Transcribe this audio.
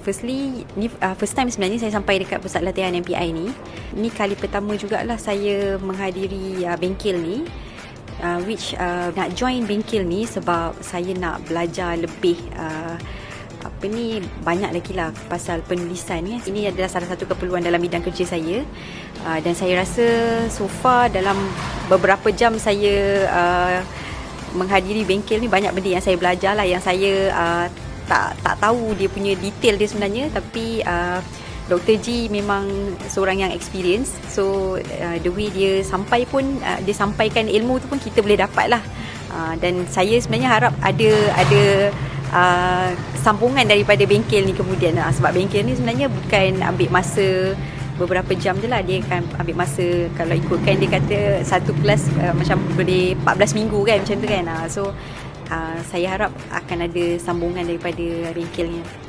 firstly, ni uh, first time sebenarnya saya sampai dekat pusat latihan MPI ni. Ni kali pertama jugalah saya menghadiri uh, bengkel ni. Uh, which uh, nak join bengkel ni sebab saya nak belajar lebih uh, apa ni banyak lagi lah pasal penulisan ya. Ini adalah salah satu keperluan dalam bidang kerja saya. Uh, dan saya rasa so far dalam beberapa jam saya uh, menghadiri bengkel ni banyak benda yang saya belajar lah yang saya uh, tak tak tahu dia punya detail dia sebenarnya tapi uh, Dr. G memang seorang yang experience. So uh, the way dia sampai pun uh, dia sampaikan ilmu tu pun kita boleh dapat lah uh, dan saya sebenarnya harap ada ada uh, sambungan daripada bengkel ni kemudian. Uh, sebab bengkel ni sebenarnya bukan ambil masa beberapa jam je lah. Dia akan ambil masa kalau ikutkan dia kata satu kelas uh, macam boleh 14 minggu kan macam tu kan. Uh, so uh, saya harap akan ada sambungan daripada bengkelnya.